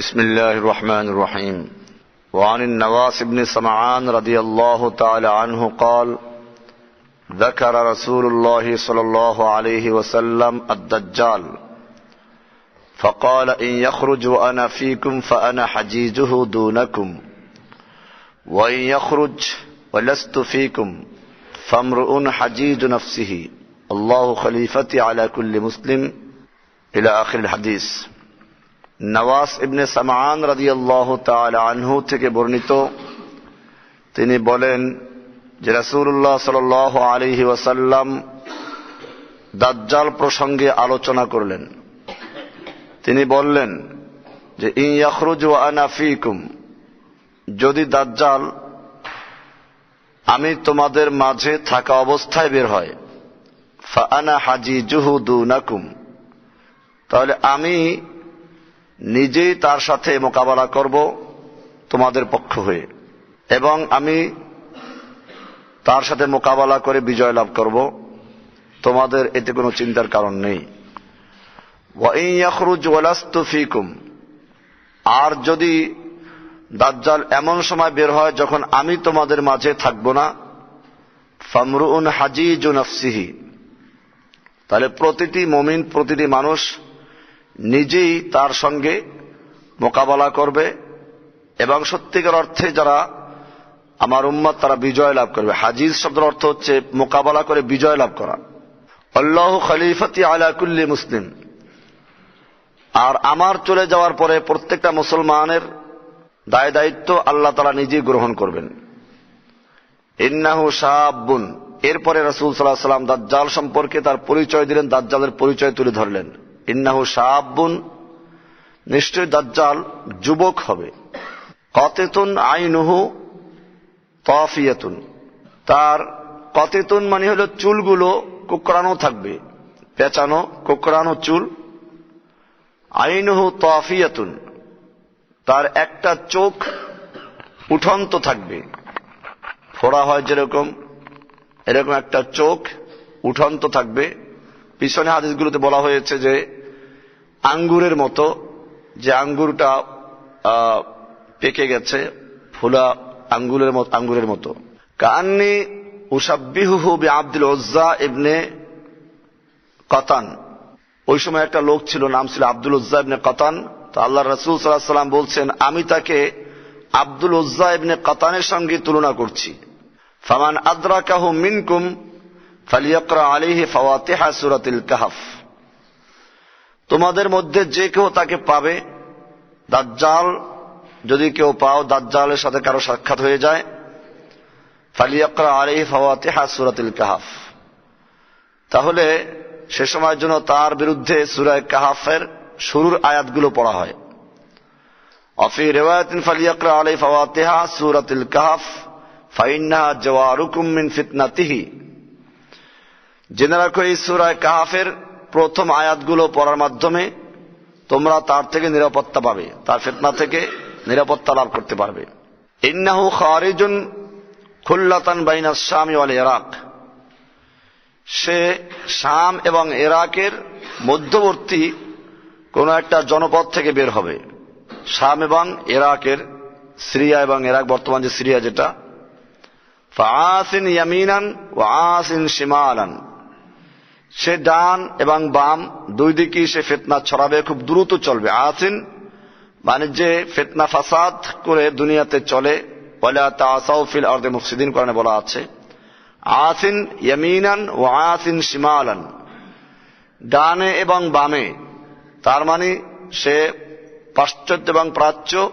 بسم الله الرحمن الرحيم. وعن النواس بن سمعان رضي الله تعالى عنه قال ذكر رسول الله صلى الله عليه وسلم الدجال. فقال إن يخرج وأنا فيكم فأنا حجيجه دونكم. وإن يخرج ولست فيكم فامرؤ حجيج نفسه. الله خليفتي على كل مسلم. إلى آخر الحديث. নওয়াস ইবনে সামান রাদিয়াল্লাহ তাআলা আনহু থেকে বর্ণিত। তিনি বলেন যে রাসূলুল্লাহ সাল্লাল্লাহু আলাইহি ওয়াসাল্লাম দাজ্জাল প্রসঙ্গে আলোচনা করলেন। তিনি বললেন যে ইয়াখরুজু আনা ফিকুম, যদি দাজ্জাল আমি তোমাদের মাঝে থাকা অবস্থায় বের হয়, ফা আনা হাজি জুহুদু নাকুম তাহলে আমি নিজেই তার সাথে মোকাবেলা করব তোমাদের পক্ষ হয়ে। এবং আমি তার সাথে মোকাবেলা করে বিজয় লাভ করব। তোমাদের এতে কোনো চিন্তার কারণ নেই। ফিকুম। আর যদি দাজ্জাল এমন সময় বের হয় যখন আমি তোমাদের মাঝে থাকব না ফামরুন হাজিজুন আফসিহি তাহলে প্রতিটি মমিন, প্রতিটি মানুষ নিজেই তার সঙ্গে মোকাবেলা করবে এবং সত্যিকার অর্থে যারা আমার উম্মত, তারা বিজয় লাভ করবে। হাজিজ শব্দের অর্থ হচ্ছে মোকাবেলা করে বিজয় লাভ করা। আল্লাহ খলিফতি আলাকুল্লি মুসলিম। আর আমার চলে যাওয়ার পরে প্রত্যেকটা মুসলমানের দায় দায়িত্ব আল্লাহ তারা নিজেই গ্রহণ করবেন। ইন্নাহু সাহাবুন এরপরে রসুল সাল্লাহ সাল্লাম দাজ্জাল সম্পর্কে তার পরিচয় দিলেন, দাজ্জালের পরিচয় তুলে ধরলেন। ইন্নাহু সাহাবুন, নিশ্চয় দাজ্জাল যুবক হবে। কতেতুন আইনুহু তফিয়াতুন তার কতেতুন মানে হলো চুলগুলো কুকরানো থাকবে, পেঁচানো কুকরানো চুল। আইনুহু তফিয়াতুন। তার একটা চোখ উঠন্ত থাকবে। ফোড়া হয় যেরকম, এরকম একটা চোখ উঠন্ত থাকবে। পিছনে হাদিসগুলোতে বলা হয়েছে যে আঙ্গুরের মতো, যে আঙ্গুরটা পেকে গেছে, ফুলা আঙ্গুরের মতো আঙ্গুরের মতো। কান্নি উসাব্বিহু আব্দুল ওজ্জা ইবনে কতান। ওই সময় একটা লোক ছিল, নাম ছিল আব্দুল উজ্জা ইবনে কতান। তো আল্লাহ রসুল সাল্লাহ সাল্লাম বলছেন, আমি তাকে আব্দুল উজ্জা ইবনে কতানের সঙ্গে তুলনা করছি। ফামান আদ্রাকাহু মিনকুম, ফালিয়াকরা আলিহি ফাওয়াতিহা সুরাতিল কাহাফ। তোমাদের মধ্যে যে কেউ তাকে পাবে, দাজ্জাল, যদি কেউ পাও, দাজ্জালের সাথে কারও সাক্ষাৎ হয়ে যায়। ফালিয়াকরা আলিহি ফাওয়াতিহা সুরাতিল কাহাফ। তাহলে সে সময়ের জন্য তার বিরুদ্ধে সুরায় কাহাফের শুরুর আয়াতগুলো পড়া হয়। অফি রেওয়ায়তিন ফালিয়াকরা আলাই ফাওয়াতিহা সুরাতিল কাহাফ ফাইন্না জওয়ারুকুম মিন ফিতনাতিহি। জেনে রাখো, এই সুরায় কাহাফের প্রথম আয়াতগুলো পড়ার মাধ্যমে তোমরা তার থেকে নিরাপত্তা পাবে, তার ফেতনা থেকে নিরাপত্তা লাভ করতে পারবে। ইন্নাহু খারিজুন খুল্লাতান বাইনা শামি ওয়াল ইরাক। সে শাম এবং ইরাকের মধ্যবর্তী কোন একটা জনপদ থেকে বের হবে। শাম এবং ইরাকের সিরিয়া এবং ইরাক, বর্তমান যে সিরিয়া যেটা। ফাসিন ইয়ামিনান ও আসিন শিমালান। সে ডান এবং বাম দুই দিকেই সে ফেতনা ছড়াবে, খুব দ্রুত চলবে। আসিন মানে যে ফেতনা ফাসাদ করে দুনিয়াতে চলে। বলে তাসাউফিল অর্ধে মুফসিদিন, কোরআনে বলা আছে আসিন ইয়ামিনান ও আসিন শিমালান। ডানে এবং বামে, তার মানে সে পাশ্চাত্য এবং প্রাচ্য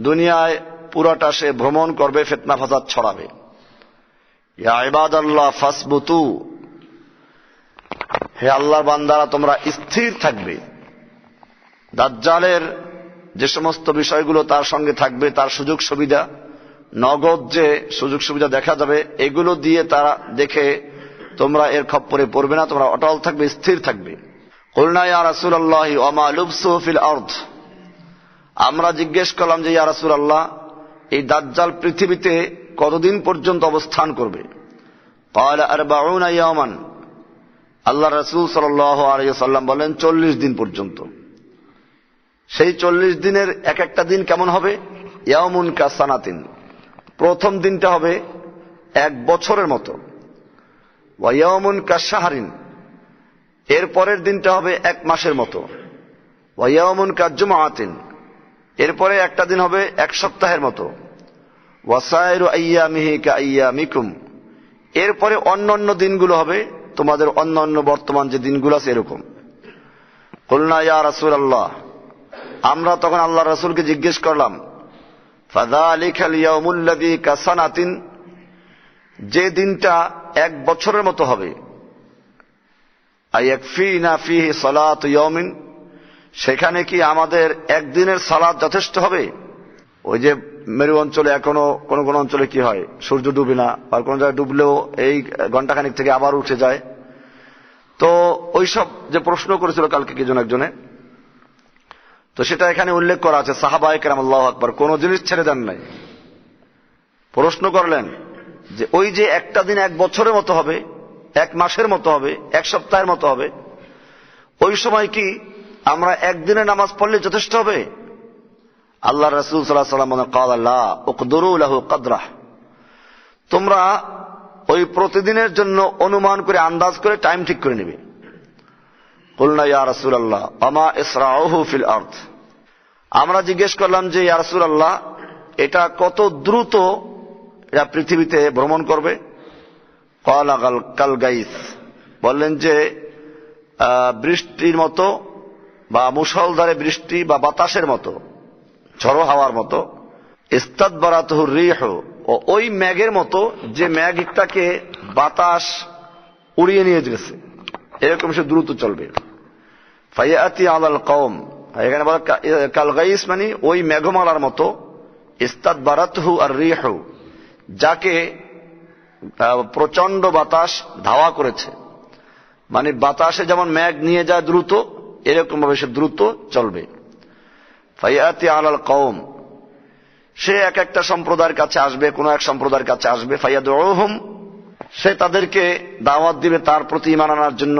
দুনিয়ায় পুরাটা সে ভ্রমণ করবে, ফেতনা ফাসাদ ছড়াবে। ইয়া ইবাদ আল্লাহ ফাসবুতু হে আল্লাহর বান্দারা, তোমরা স্থির থাকবে। দাজ্জালের যে সমস্ত বিষয়গুলো তার সঙ্গে থাকবে, তার সুযোগ সুবিধা, নগদ যে সুযোগ সুবিধা দেখা যাবে, এগুলো দিয়ে তারা দেখে তোমরা এর খপ্পরে পড়বে না, তোমরা অটল থাকবে, স্থির থাকবে। আমরা জিজ্ঞেস করলাম যে, ইয়া রাসুল আল্লাহ এই দাজ্জাল পৃথিবীতে কতদিন পর্যন্ত অবস্থান করবে? আল্লাহ রসুল সাল্লাম বলেন, চল্লিশ দিন পর্যন্ত। সেই চল্লিশ দিনের এক একটা দিন কেমন হবে? ইয়ামুন কাসানাতিন। প্রথম দিনটা হবে এক বছরের মতো। ওয়াইয়ামুন কাসাহারিন এর পরের দিনটা হবে এক মাসের মতো। ওয়াইয়ামুন কাজুমাতিন এরপরে একটা দিন হবে এক সপ্তাহের মতো। ওয়াসায়রু আইয়ামিহি কা আইয়ামিকুম এরপরে অন্য অন্য দিনগুলো হবে তোমাদের অন্য অন্য বর্তমান যে দিনগুলো আছে এরকম। কলনা, ইয়া রাসুল আল্লাহ আমরা তখন আল্লাহ রাসুলকে জিজ্ঞেস করলাম ফাদা আলী খালিয়াউমুল্লাদি কাসানাতিন? যে দিনটা এক বছরের মতো হবে। সেখানে কি আমাদের একদিনের সালাদ যথেষ্ট হবে? ওই যে মেরু অঞ্চলে এখনও কোন কোন অঞ্চলে কি হয়? সূর্য ডুবে না আর কোন জায়গায় ডুবলেও এই ঘন্টাখানিক থেকে আবার উঠে যায়। তো ওইসব যে প্রশ্ন করেছিল কালকে কি জন একজনে, তো সেটা এখানে উল্লেখ করা আছে, সাহাবায় কেরাম, আল্লাহ আকবর। কোন জিনিস ছেড়ে দেন নাই। প্রশ্ন করলেন যে ওই যে একটা দিন এক বছরের মতো হবে, এক মাসের মতো হবে, এক সপ্তাহের মতো হবে, ওই সময় কি আমরা একদিনে নামাজ পড়লে যথেষ্ট হবে? আল্লাহ রসুল সাল্লাহ সাল্লাম কাদরাহ। তোমরা ওই প্রতিদিনের জন্য অনুমান করে, আন্দাজ করে টাইম ঠিক করে নিবে। আল্লাহ আমা ফিল আর্থ আমরা জিজ্ঞেস করলাম যে, ইয়া রাসুল আল্লাহ এটা কত দ্রুত এরা পৃথিবীতে ভ্রমণ করবে? কাল কাল গাইস। বললেন যে বৃষ্টির মতো বা মুসলধারে বৃষ্টি বা বাতাসের মতো। ঝড়ো হাওয়ার মতো। ইস্তাদ বারাতহুর রিহ ও ওই ম্যাগের মতো যে ম্যাগটাকে বাতাস উড়িয়ে নিয়ে গেছে এরকম সে দ্রুত চলবে। ফাইয়াতি আলাল কম এখানে বলা কালগাইস মানে ওই মেঘমালার মতো। ইস্তাদ বারাতহু আর রিহু, যাকে প্রচণ্ড বাতাস ধাওয়া করেছে। মানে বাতাসে যেমন ম্যাঘ নিয়ে যায় দ্রুত এরকম ভাবে সে দ্রুত চলবে। ফাইয়াতি আলাল কৌম সে এক একটা সম্প্রদায়ের কাছে আসবে, কোন এক সম্প্রদায়ের কাছে আসবে ফাইয়াদ ওহম সে তাদেরকে দাওয়াত দিবে তার প্রতি ইমান আনার জন্য।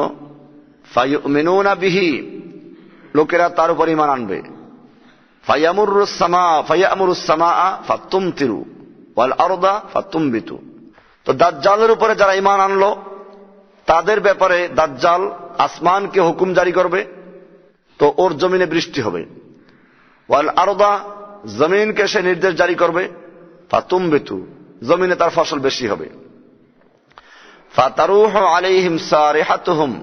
ফাইমিনুনা বিহি। লোকেরা তার উপর ইমান আনবে। ফাইয়ামুরুসামা ফাইয়ামুরুসামা ফাতুম তিরু ওয়াল আরদা ফাতুম বিতু তো দাজ্জালের উপরে যারা ইমান আনলো, তাদের ব্যাপারে দাজ্জাল আসমানকে হুকুম জারি করবে, তো ওর জমিনে বৃষ্টি হবে। ওয়াল আরদা, জমিনকে সে নির্দেশ জারি করবে। ফাতুম বেতু জমিনে তার ফসল বেশি হবে। ফাতারুহ আলাইহিম সারিহাতুহুম,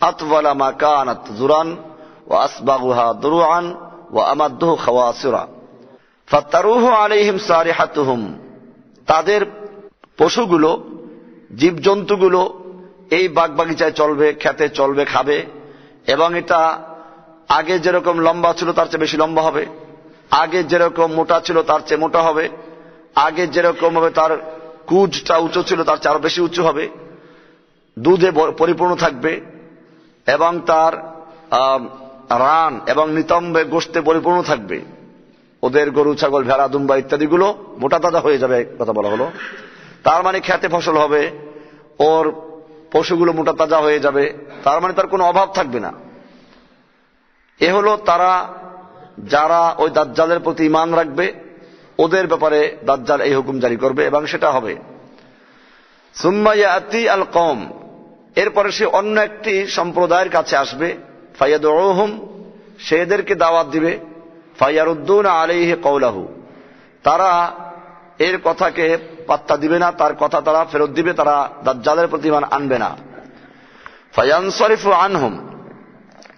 আতওয়ালা মা কানাত জুরান, ওয়া আসবাগুহা দুরুআন, ওয়া আমাদ্দুহু খাওয়াসিরা। ফাতারুহ আলাইহিম সারিহাতুহুম, তাদের পশুগুলো, জীবজন্তুগুলো এই বাগবাগিচায় চলবে, খেতে চলবে, খাবে এবং এটা আগে যেরকম লম্বা ছিল, তার চেয়ে বেশি লম্বা হবে। আগে যেরকম মোটা ছিল, তার চেয়ে মোটা হবে। আগে যেরকম ভাবে তার কুজটা উঁচু ছিল, তার চেয়ে আরও বেশি উঁচু হবে। দুধে পরিপূর্ণ থাকবে এবং তার রান এবং নিতম্বে গোষ্ঠে পরিপূর্ণ থাকবে। ওদের গরু, ছাগল, ভেড়া, দুম্বা ইত্যাদিগুলো মোটা তাজা হয়ে যাবে কথা বলা হলো। তার মানে খেতে ফসল হবে, ওর পশুগুলো মোটা তাজা হয়ে যাবে। তার মানে তার কোনো অভাব থাকবে না। এ হলো তারা যারা ওই দাজ্জালের প্রতি ইমান রাখবে, ওদের ব্যাপারে দাজ্জাল এই হুকুম জারি করবে এবং সেটা হবে। সুম্মাইয়াতি আল কম এরপরে সে অন্য একটি সম্প্রদায়ের কাছে আসবে ফাইয়াদ ওহম সে এদেরকে দাওয়াত দিবে ফাইয়ারুদ্দুন আলিহে কৌলাহু তারা এর কথাকে পাত্তা দিবে না, তার কথা তারা ফেরত দিবে, তারা দাজ্জালের প্রতি প্রতিমান আনবে না। ফায়ান শরীফ আনহুম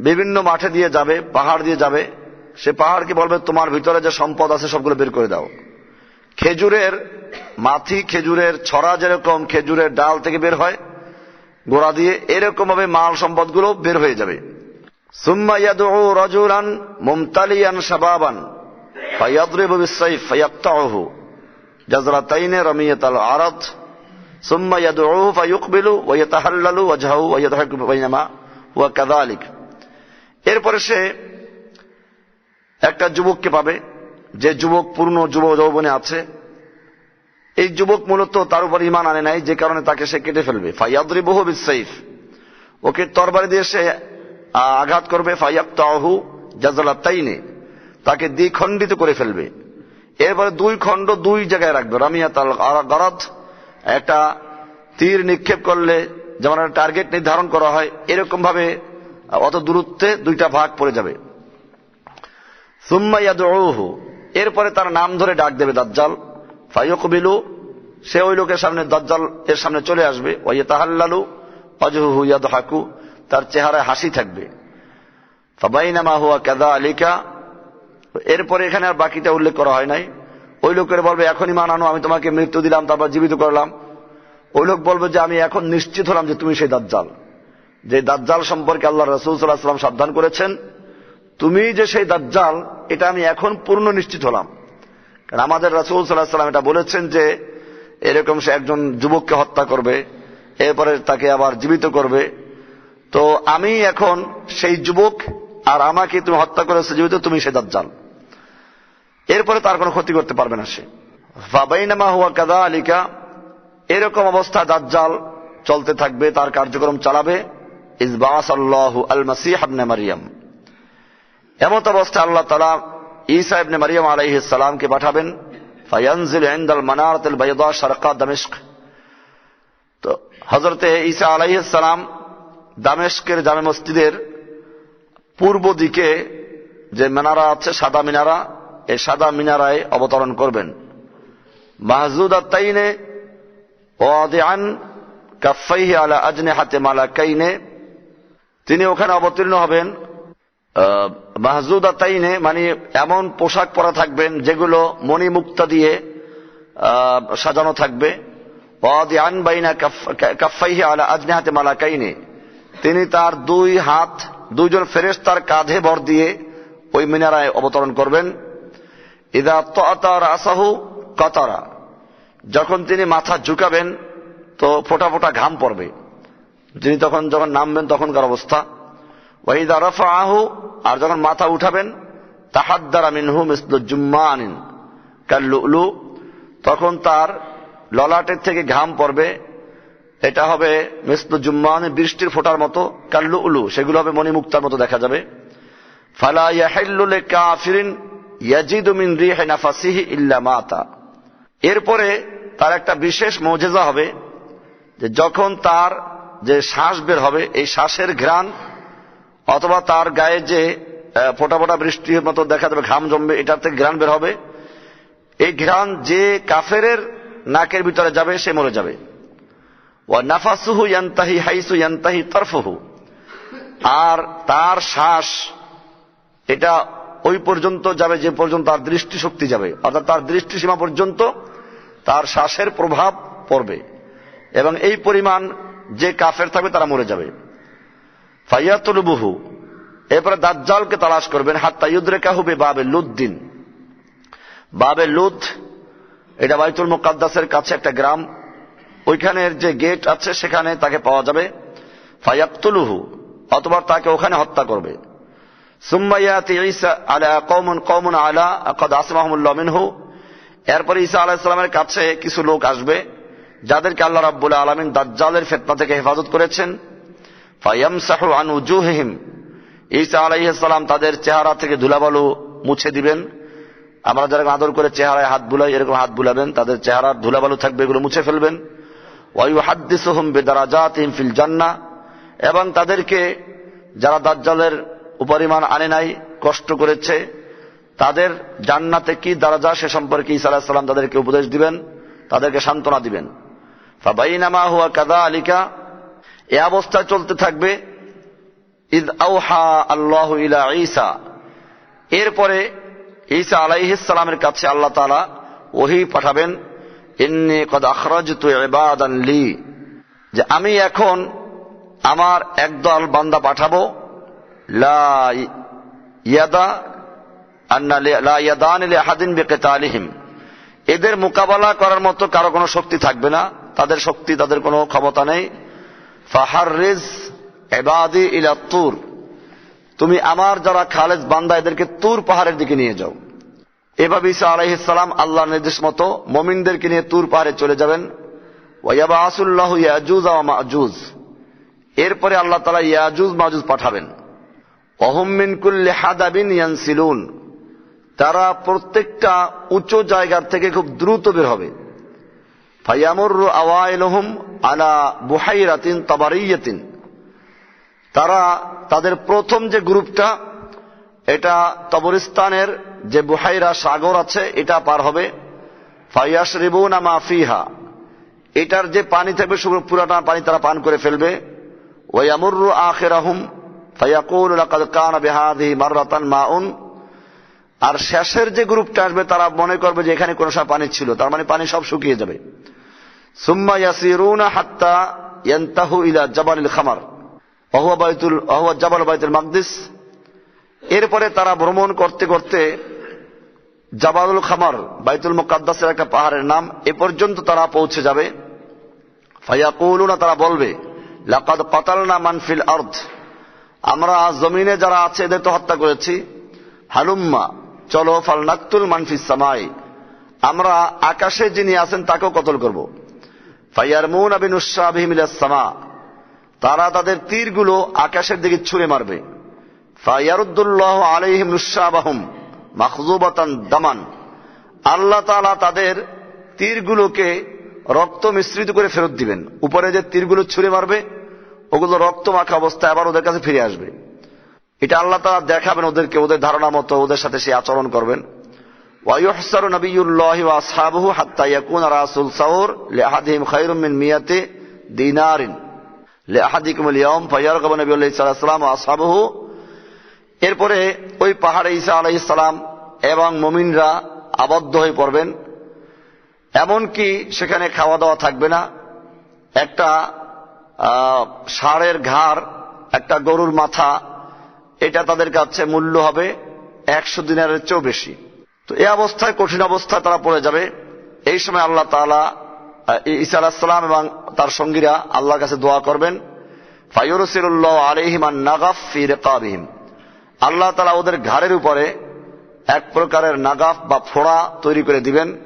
বিভিন্ন মাঠে দিয়ে যাবে, পাহাড় দিয়ে যাবে। সে পাহাড়কে বলবে, তোমার ভিতরে যে সম্পদ আছে, সবগুলো বের করে দাও। খেজুরের মাথি, খেজুরের ছড়া যেরকম খেজুরের ডাল থেকে বের হয়, গোড়া দিয়ে এরকম ভাবে মাল সম্পদগুলো বের হয়ে যাবে। রাজুলান মুমতালিয়ান আরাদ সুম্মা ইয়াদউহু ফায়ুকবিলু ওয়া ইয়াতাহাল্লালু ওয়াজহাহু ওয়া এরপরে সে একটা যুবককে পাবে, যে যুবক পূর্ণ যুব যৌবনে আছে। এই যুবক মূলত তার উপর ইমান আনে নাই, যে কারণে তাকে সে কেটে ফেলবে। ফাইয়াদ্রি বহু বিসাইফ ওকে তরবারি দিয়ে সে আঘাত করবে ফাইয়াক তাহু জাজালা তাইনে তাকে দ্বিখণ্ডিত করে ফেলবে। এরপরে দুই খণ্ড দুই জায়গায় রাখবে। রামিয়া তাল গরাদ একটা তীর নিক্ষেপ করলে যেমন টার্গেট নির্ধারণ করা হয় এরকম ভাবে অত দূরত্বে দুইটা ভাগ পড়ে যাবে। এরপরে তার নাম ধরে ডাক দেবে দাজ্জাল। ফাইয়কবিলু সে ওই লোকের সামনে, দাজ্জাল এর সামনে চলে আসবে। ওয়াইয়া তাহাল্লালু অজহু ইয়াদ হাকু তার চেহারায় হাসি থাকবে। ফাবাইনামা হুয়া কাদা আলিকা এরপরে এখানে আর বাকিটা উল্লেখ করা হয় নাই। ওই লোকের বলবে, এখনই মানানো আমি তোমাকে মৃত্যু দিলাম, তারপর জীবিত করলাম। ওই লোক বলবে যে, আমি এখন নিশ্চিত হলাম যে তুমি সেই দাজ্জাল। যে দাজ্জাল সম্পর্কে আল্লাহ রসুল সাল্লাহ সাল্লাম সাবধান করেছেন, তুমি যে সেই দাজ্জাল, এটা আমি এখন পূর্ণ নিশ্চিত হলাম। কারণ আমাদের রাসুল সাল্লাহ সাল্লাম এটা বলেছেন যে, এরকম সে একজন যুবককে হত্যা করবে, এরপরে তাকে আবার জীবিত করবে। তো আমি এখন সেই যুবক, আর আমাকে তুমি হত্যা করেছ জীবিত তুমি সে দাজ্জাল। এরপরে তার কোনো ক্ষতি করতে পারবে না সে। ফাবাইনামা হুয়া কাদা আলিকা এরকম অবস্থা দাজ্জাল চলতে থাকবে, তার কার্যক্রম চালাবে। ইসবাস আল্লাহ আল মাসিহ আবনে মারিয়াম। এমত অবস্থা আল্লাহ তালা ঈসা ইবনে মারিয়াম আলাইহিস সালামকে পাঠাবেন, ফায়ানজিল ইনদাল মানারাতিল বাইদা শারকা দামেস্ক তো হযরতে ঈসা আলাইহিস সালাম দামেস্কের জামে মসজিদের পূর্ব দিকে যে মিনারা আছে, সাদা মিনারা এই সাদা মিনারায় অবতরণ করবেন। মাহজুদা তাইনে ওয়াদিআন কাফাইহি আলা আজনিহাতে মালাকাইনে তিনি ওখানে অবতীর্ণ হবেন। মাহজুদা তাইনে মানে এমন পোশাক পরা থাকবেন যেগুলো মণিমুক্তা দিয়ে সাজানো থাকবে। বাইনা আজনিহাতে মালাকাইনে। তিনি তার দুই হাত, দুইজন ফেরেশতার কাঁধে ভর দিয়ে ওই মিনারায় অবতরণ করবেন। তার আসাহু কতারা। যখন তিনি মাথা ঝুঁকাবেন, তো ফোটা ফোটা ঘাম পড়বে। তিনি তখন যখন নামবেন তখনকার অবস্থা। ওয়াইদা রফা আহু আর যখন মাথা উঠাবেন, তাহাদ্দারা মিনহু মিসল জুম্মা আনিন কাল্লু তখন তার ললাটের থেকে ঘাম পড়বে। এটা হবে মিসল জুম্মান বৃষ্টির ফোটার মতো কাল্লু উলু সেগুলো হবে মণিমুক্তার মতো দেখা যাবে। ফালা ইয়াহিল্লুলে কাফিরিন ইয়াজিদু মিন রিহি নাফাসিহি ইল্লা মাতা। এরপরে তার একটা বিশেষ মজেজা হবে যে যখন তার যে শ্বাস বের হবে, এই শ্বাসের ঘ্রাণ, অথবা তার গায়ে যে ফোটা ফোটা বৃষ্টির মতো দেখা যাবে, ঘাম জমবে এটার থেকে ঘ্রাণ বের হবে। এই ঘ্রাণ যে কাফেরের নাকের ভিতরে যাবে, সে মরে যাবে। ও নাফাসুহু ইয়ান্তাহি হাইসু ইয়ান্তাহি তরফহু। আর তার শ্বাস, এটা ওই পর্যন্ত যাবে, যে পর্যন্ত তার দৃষ্টিশক্তি যাবে। অর্থাৎ তার দৃষ্টিসীমা পর্যন্ত তার শ্বাসের প্রভাব পড়বে। এবং এই পরিমাণ যে কাফের থাকবে তারা মরে যাবে। ফাইয়াতুল বহু এরপরে দাজ্জালকে তালাশ করবেন, হাত্তা ইউদ্রেকা হবে বাবে লুদ্দিন। বাবে লুদ, এটা বাইতুল মুকাদ্দাসের কাছে একটা গ্রাম ওইখানের যে গেট আছে সেখানে তাকে পাওয়া যাবে। ফায়াক্তুলুহু অথবা তাকে ওখানে হত্যা করবে। সুম্মাইয়াতি ঈসা আলা কওমুন কওমুন আলা মিনহু। এরপরে ঈসা আলাইহিস সালামের কাছে কিছু লোক আসবে। যাদেরকে আল্লাহ রাব্বুল আলামিন দাজ্জালের ফেতনা থেকে হেফাজত করেছেন, ফায়ামসাহু আন উজুহিহিম, ঈসা আলাইহিস সালাম তাদের চেহারা থেকে ধুলাবালু মুছে দিবেন। আমরা যারা আদর করে চেহারায় হাত বুলাই, এরকম হাত বুলাবেন, তাদের চেহারার ধুলাবালু থাকবে, এগুলো মুছে ফেলবেন। ওয়াইউ হাদ্দিসুহুম বিদারাজাতিহিম ফিল জান্নাহ, এবং তাদেরকে যারা দাজ্জালের উপরিমাণ আনে নাই, কষ্ট করেছে, তাদের জান্নাতে কি দারাজা সে সম্পর্কে ঈসা আলাহ সাল্লাম তাদেরকে উপদেশ দিবেন, তাদেরকে সান্ত্বনা দিবেন। ফাবাইনামা হুয়া কাদা আলিকা এ অবস্থায় চলতে থাকবে। ইদ আউহা আল্লাহ ইলা ঈসা এরপরে ঈসা আলাইহিসালামের কাছে আল্লাহ তালা ওহি পাঠাবেন, ইন্নি কদ আখরাজ তু ইবাদান লি যে আমি এখন আমার একদল বান্দা পাঠাবো। লা ইয়াদা লিআহাদিন বিকিতালিহিম। এদের মোকাবেলা করার মতো কারও কোনো শক্তি থাকবে না। তাদের শক্তি, তাদের কোনো ক্ষমতা নেই। ফাহারিজ এবাদি ইলা তুর। তুমি আমার যারা খালেজ বান্দা, এদেরকে তুর পাহাড়ের দিকে নিয়ে যাও। এভাবে ঈসা আলাইহিসসালাম আল্লাহর নির্দেশ মতো মমিনদেরকে নিয়ে তুর পাহাড়ে চলে যাবেন। ওয়াইয়াবা আসুল্লাহ ইয়াজুজ মাজুজ। এরপরে আল্লাহ তালা ইয়াজুজ, মাজুজ পাঠাবেন। অহম মিন কুল্লি হাদাবিন ইয়ানসিলুন। তারা প্রত্যেকটা উঁচু জায়গার থেকে খুব দ্রুত বের হবে। তারা তাদের প্রথম যে গ্রুপটা, এটা তবরিস্তানের যে বুহাইরা সাগর আছে, এটা পার হবে। ফাইয়াস রিবুনা মাফিহা এটার যে পানি থাকবে পুরাটা পানি তারা পান করে ফেলবে। ওয়ামুরু আখেরাহুম আর শেষের যে গ্রুপটা আসবে, তারা মনে করবে যে এখানে কোনো সময় পানি ছিল, তার মানে পানি সব শুকিয়ে যাবে। সুম্মা হাত্তা খামার। অহুয়া বাইতুল বাইতুল এরপরে তারা ভ্রমণ করতে করতে জাবালুল খামার, বাইতুল মুকাদ্দাসের একটা পাহাড়ের নাম, এ পর্যন্ত তারা পৌঁছে যাবে। তারা বলবে, লাকাদ কতালনা মানফিল আর্থ আমরা জমিনে যারা আছে এদের তো হত্যা করেছি। হালুম্মা, চলো ফাল নাকতুল মানফিস সামাই। আমরা আকাশে যিনি আছেন তাকেও কতল করব। তারা তাদের তীরগুলো আকাশের দিকে ছুঁড়ে মারবে। দামান। আল্লাহ তাআলা তাদের তীরগুলোকে রক্ত মিশ্রিত করে ফেরত দিবেন। উপরে যে তীরগুলো ছুঁড়ে মারবে, ওগুলো রক্ত মাখা অবস্থায় আবার ওদের কাছে ফিরে আসবে। এটা আল্লাহ তাআলা দেখাবেন ওদেরকে, ওদের ধারণা মতো ওদের সাথে সে আচরণ করবেন। ওয়াইহসার নবীউল্লাহ আসহাবহু হাত্তা ইয়াকুন রাসুল সাউর লিআহাদিহিম খায়রুম মিন মিয়াতি দিনারিন লিআহাদিকুম আল-ইয়াউম ফায়ারগাবু নবীউল্লাহ সাল্লাল্লাহু ওয়া আসহাবহু এরপরে ওই পাহাড়ে ঈসা আলাইহিস এবং মমিনরা আবদ্ধ হয়ে পড়বেন। এমনকি সেখানে খাওয়া দাওয়া থাকবে না। একটা ষাঁড়ের ঘাড়, একটা গরুর মাথা, এটা তাদের কাছে মূল্য হবে একশো দিনের চেয়েও বেশি। তো এই অবস্থায়, কঠিন অবস্থায় তারা পড়ে যাবে। এই সময় আল্লাহ তালা ঈসা আলাহিসাল্লাম এবং তার সঙ্গীরা আল্লাহর কাছে দোয়া করবেন। ফাইরুসিরুল্লাহ আলহিমান নাগাফ ফি রেকাবিহিম। আল্লাহ তালা ওদের ঘাড়ের উপরে এক প্রকারের নাগাফ বা ফোড়া তৈরি করে দিবেন।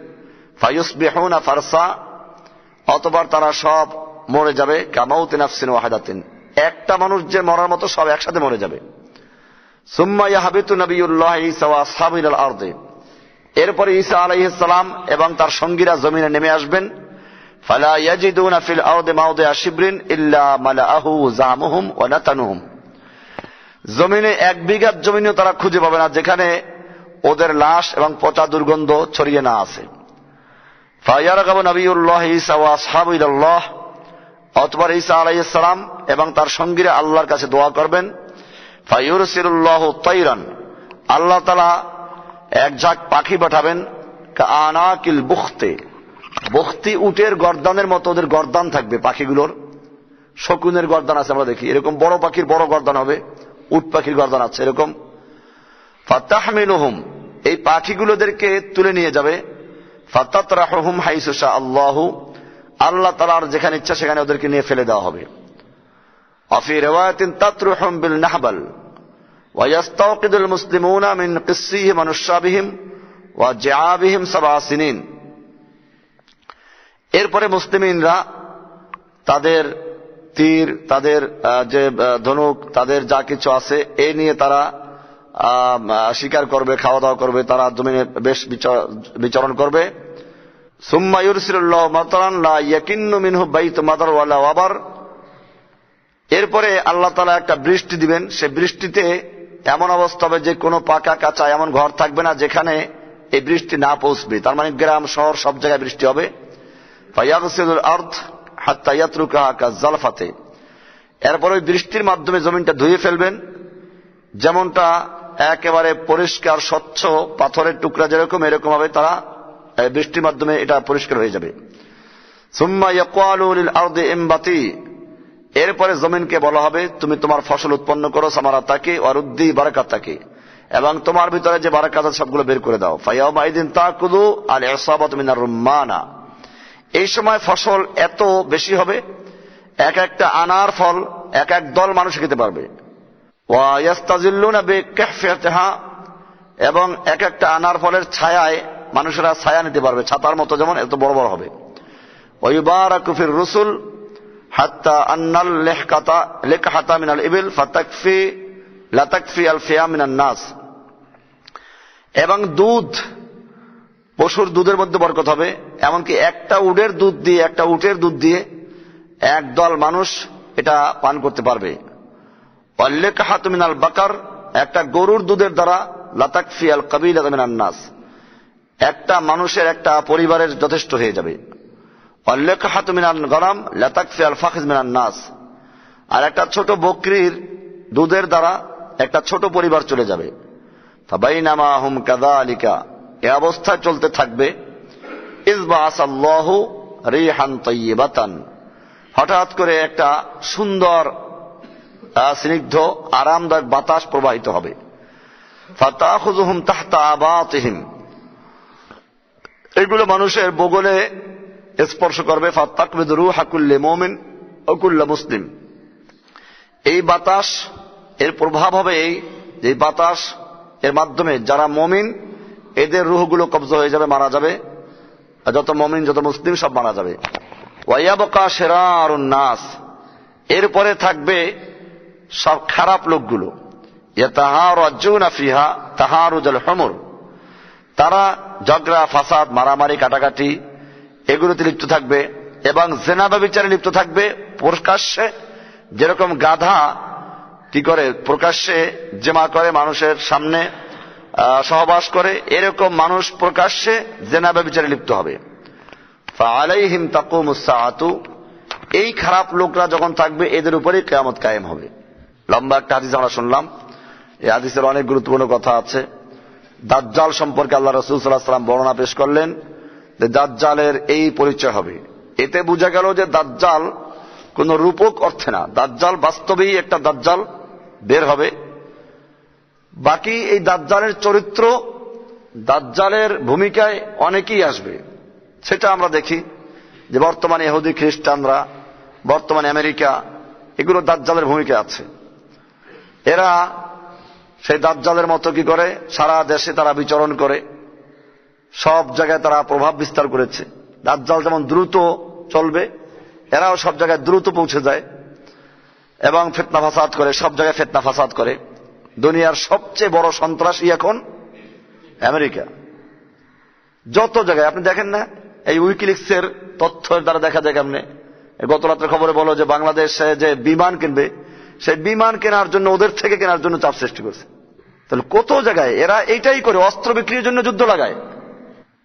ফাইউস বেহুনা ফারসা, অতবার তারা সব মরে যাবে কামাউতিন আফসিন ওয়াহাদাতিন। একটা মানুষ যে মরার মতো সব একসাথে মরে যাবে। সুম্মা ইয়াহাবিতু নবিউল্লাহ ওয়া আসহাবিল আরদে। এরপরে ঈসা আলাইহিস সালাম এবং তার সঙ্গীরা জমিনে নেমে আসবেন। জমিনে এক বিঘা জমিনেও তারা খুঁজে পাবে না, যেখানে ওদের লাশ এবং পচা দুর্গন্ধ ছড়িয়ে না আছে। অতবার ঈসা আলাইহিস সালাম এবং তার সঙ্গীরা আল্লাহর কাছে দোয়া করবেন। ফাইউরসিরুল্লাহ তৈরান আল্লাহ তালা এক ঝাঁক পাখি পাঠাবেন আনাকিল বুখতে। বখতি উটের গর্দানের মতো ওদের গর্দান থাকবে পাখিগুলোর। শকুনের গর্দান আছে, আমরা দেখি। এরকম বড় পাখির বড় গরদান হবে, উট পাখির গর্দান আছে এরকম। ফাতাহমিলুহুম, এই পাখিগুলোদেরকে তুলে নিয়ে যাবে। ফাতাতরাহুম হাইসুসা আল্লাহ আল্লাহ তালার যেখানে ইচ্ছা সেখানে ওদেরকে নিয়ে ফেলে দেওয়া হবে। অফি রেওয়ায়তিন তাতরুহম বিল নাহবাল ويستوقد المسلمون من قسيهم ونشابهم وجعابهم سبع سنين এরপরে মুসলিমিনরা তাদের তীর তাদের আহ, যে আহ, ধনুক তাদের যা কিছু আছে এ নিয়ে তারা আহ, শিকার করবে খাওয়া দাওয়া করবে তারা জমিনে বেশ বিচ- বিচরণ করবে সুম্মা ইউরসিল্লাহ মাতারান লা ইয়াকিন্নু মিনহু বাইত মাদার ওয়ালা ওয়াবার এরপরে আল্লাহ তালা একটা বৃষ্টি দিবেন সে বৃষ্টিতে এমন অবস্থা হবে যে কোনো পাকা কাঁচা এমন ঘর থাকবে না যেখানে এই বৃষ্টি না পৌঁছবে। তার মানে গ্রাম, শহর, সব জায়গায় বৃষ্টি হবে। আর্থ হাত্তা ইয়াতরুকা জালফাতে এরপরে ওই বৃষ্টির মাধ্যমে জমিনটা ধুয়ে ফেলবেন। যেমনটা একেবারে পরিষ্কার, স্বচ্ছ পাথরের টুকরা যেরকম এরকম হবে তারা বৃষ্টির মাধ্যমে এটা পরিষ্কার হয়ে যাবে। সুম্মা ইয়াকুয়ালু লিল আরদি ইমবাতি। এরপরে জমিনকে বলা হবে, তুমি তোমার ফসল উৎপন্ন করো সামারাতাকে অরুদ্দি বারাকাত তাকে এবং তোমার ভিতরে যে বারাকাত আছে, সবগুলো বের করে দাও। ফাইদিন তাকুদু আল এসাবাত মিনার রুম্মানা। এই সময় ফসল এত বেশি হবে, এক একটা আনার ফল, এক এক দল মানুষ খেতে পারবে। এবং এক একটা আনার ফলের ছায়ায় মানুষেরা ছায়া নিতে পারবে, ছাতার মতো যেমন এত বড় বড় হবে। ওইবার রসুল। আন্নাল নাস। এবং দুধ, পশুর দুধের মধ্যে বরকত হবে, এমনকি একটা উডের দুধ দিয়ে, একটা উটের দুধ দিয়ে একদল মানুষ এটা পান করতে পারবে। মিনাল বাকার, একটা গরুর দুধের দ্বারা লাতাকফি আল কবিল নাস। একটা মানুষের, একটা পরিবারের যথেষ্ট হয়ে যাবে। গরাম নাস আর একটা ছোট বকরির দুধের দ্বারা একটা ছোট পরিবার চলে যাবে। ফাবাইনামা হুম কাদা আলিকা এ অবস্থায় চলতে থাকবে। হঠাৎ করে একটা সুন্দর স্নিগ্ধ, আরামদায়ক বাতাস প্রবাহিত হবে। এগুলো মানুষের বগলে স্পর্শ করবে রুহাকুল্লে মোমিন অকুল্লা মুসলিম। এই বাতাস, এর প্রভাব হবে এই যে বাতাস, এর মাধ্যমে যারা মমিন, এদের রুহগুলো কবজা হয়ে যাবে, মারা যাবে। যত মমিন, যত মুসলিম, সব মারা যাবে। ওয়াইয়াবকা সেরার নাস। এরপরে থাকবে সব খারাপ লোকগুলো। তাহার তাহারুজাল হমর। তারা ঝগড়া, ফাসাদ, মারামারি, কাটাকাটি এগুলোতে লিপ্ত থাকবে এবং জেনাবা বিচারে লিপ্ত থাকবে প্রকাশ্যে, যেরকম গাধা কি করে প্রকাশ্যে জেমা করে মানুষের সামনে সহবাস করে, এরকম মানুষ প্রকাশ্যে জেনাবা বিচারে লিপ্ত হবে। আলাইহিম তাকুমুসাআতু এই খারাপ লোকরা যখন থাকবে, এদের উপরেই কেয়ামত কায়েম হবে। লম্বা একটা হাদিস আমরা শুনলাম। এই হাদিসের অনেক গুরুত্বপূর্ণ কথা আছে। দাজ্জাল সম্পর্কে আল্লাহ রসুল সাল্লাহ সাল্লাম বর্ণনা পেশ করলেন। দাজ্জালের এই পরিচয় হবে। এতে বোঝা গেল যে দাজ্জাল কোন রূপক অর্থে না। দাজ্জাল বাস্তবেই একটা দাজ্জাল বের হবে। বাকি এই দাজ্জালের চরিত্র, দাজ্জালের ভূমিকায় অনেকেই আসবে। সেটা আমরা দেখি যে বর্তমানে ইহুদি, খ্রিস্টানরা, বর্তমানে আমেরিকা, এগুলো দাজ্জালের ভূমিকা আছে। এরা সেই দাজ্জালের মতো কি করে? সারা দেশে তারা বিচরণ করে। সব জায়গায় তারা প্রভাব বিস্তার করেছে। দাজ্জাল যেমন দ্রুত চলবে, এরাও সব জায়গায় দ্রুত পৌঁছে যায় এবং ফেতনা ফাসাদ করে, সব জায়গায় ফেতনা ফাসাদ করে। দুনিয়ার সবচেয়ে বড় সন্ত্রাসী এখন আমেরিকা। যত জায়গায়, আপনি দেখেন না? এই উইকিলিক্সের তথ্যের দ্বারা দেখা যায় কেমনে? গত রাত্রে খবরে বলো যে বাংলাদেশে যে বিমান কিনবে, সেই বিমান কেনার জন্য, ওদের থেকে কেনার জন্য চাপ সৃষ্টি করছে। তাহলে কত জায়গায়? এরা এইটাই করে, অস্ত্র বিক্রির জন্য যুদ্ধ লাগায়।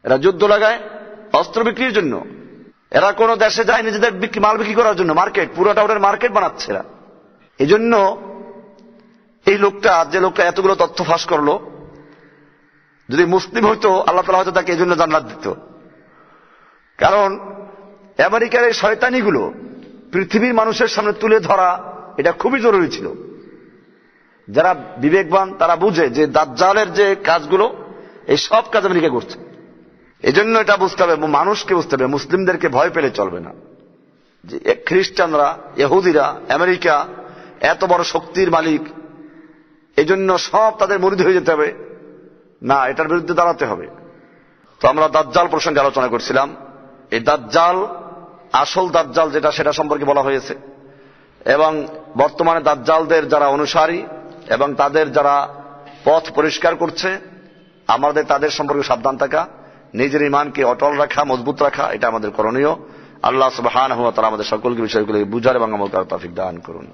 এরা যুদ্ধ লাগায়, অস্ত্র বিক্রির জন্য। এরা কোন দেশে যায় নিজেদের বিক্রি- মাল বিক্রি করার জন্য। মার্কেট পুরোটা ওদের মার্কেট বানাচ্ছে এরা। এই জন্য এই লোকটা, যে লোকটা এতগুলো তথ্য ফাঁস করল, যদি মুসলিম হইতো, আল্লাহ তালা হয়তো তাকে এই জন্য জান্নাত দিত। কারণ আমেরিকার এই শয়তানিগুলো পৃথিবীর মানুষের সামনে তুলে ধরা এটা খুবই জরুরি ছিল। যারা বিবেকবান, তারা বুঝে যে দাজ্জালের যে কাজগুলো, এই সব কাজ আমেরিকা করছে। এই জন্য এটা বুঝতে হবে মানুষকে বুঝতে হবে, মুসলিমদেরকে ভয় পেলে চলবে না। যে খ্রিস্টানরা, ইহুদিরা, আমেরিকা, এত বড় শক্তির মালিক এই জন্য সব তাদের মরিদ হয়ে যেতে হবে। না, এটার বিরুদ্ধে দাঁড়াতে হবে। তো আমরা দাজ্জাল প্রসঙ্গে আলোচনা করছিলাম। এই দাজ্জাল, আসল দাজ্জাল যেটা, সেটা সম্পর্কে বলা হয়েছে। এবং বর্তমানে দাজ্জালদের যারা অনুসারী এবং তাদের যারা পথ পরিষ্কার করছে, আমাদের তাদের সম্পর্কে সাবধান থাকা। নিজের ইমানকে অটল রাখা, মজবুত রাখা, এটা আমাদের করণীয়। আল্লাহ তারা আমাদের সকলকে বিষয়গুলো বুঝার এবং আমল করার তৌফিক দান করুন।